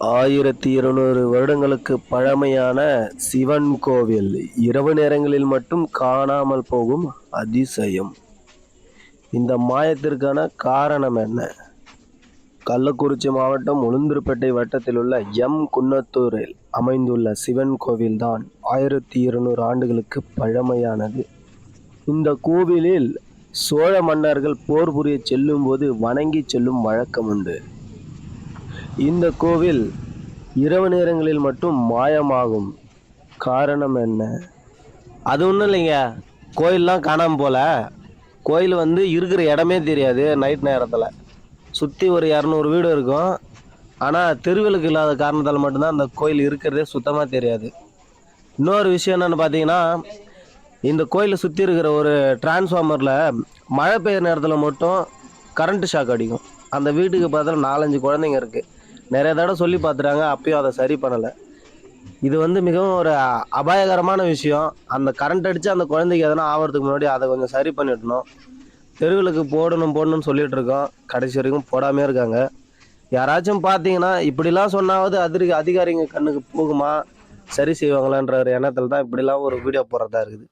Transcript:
ஆயிரத்தி இருநூறு வருடங்களுக்கு பழமையான சிவன் கோவில். இரவு நேரங்களில் மட்டும் காணாமல் போகும் அதிசயம். இந்த மாயத்திற்கான காரணம் என்ன? கள்ளக்குறிச்சி மாவட்டம் உளுந்தூர்பேட்டை வட்டத்தில் உள்ள எம் குன்னத்தூரில் அமைந்துள்ள சிவன் கோவில்தான் ஆயிரத்தி இருநூறு ஆண்டுகளுக்கு பழமையானது. இந்த கோவிலில் சோழ மன்னர்கள் போர் புரிய செல்லும்போது வணங்கி செல்லும் வழக்கம் உண்டு இந்த கோவில் இரவு நேரங்களில் மட்டும் மாயமாகும். காரணம் என்ன? அது ஒன்றும் இல்லைங்க. கோயிலெலாம் காணாமல் போல. கோயில் வந்து இருக்கிற இடமே தெரியாது நைட் நேரத்தில். சுற்றி ஒரு இரநூறு வீடு இருக்கும். ஆனால் தெருவிளக்கு இல்லாத காரணத்தால் மட்டும்தான் அந்த கோயில் இருக்கிறதே சுத்தமாக தெரியாது. இன்னொரு விஷயம் என்னென்னு பார்த்தீங்கன்னா இந்த கோயிலை சுற்றி இருக்கிற ஒரு டிரான்ஸ்ஃபார்மரில் மழை பெய்யுற நேரத்தில் மட்டும் கரண்ட்டு ஷாக் அடிக்கும். அந்த வீட்டுக்கு பக்கத்தில் நாலஞ்சு குழந்தைங்க இருக்குது நிறைய தடவை சொல்லி பார்த்துட்டாங்க அப்பயும் அதை சரி பண்ணலை. இது வந்து மிகவும் ஒரு அபாயகரமான விஷயம். அந்த கரண்ட் அடித்து அந்த குழந்தைக்கு எதனா ஆகிறதுக்கு முன்னாடி அதை கொஞ்சம் சரி பண்ணிடணும். தெருவிளக்கு போடணும் போடணும்னு சொல்லிட்டு இருக்கோம். கடைசி வரைக்கும் போடாமே இருக்காங்க. யாராச்சும் பார்த்தீங்கன்னா இப்படிலாம் சொன்னாவது அதிரி அதிகாரிங்க கண்ணுக்கு போகுமா? சரி செய்வாங்களான்ற ஒரு எண்ணத்தில் தான் இப்படிலாம் ஒரு வீடியோ போடுறதா இருக்குது.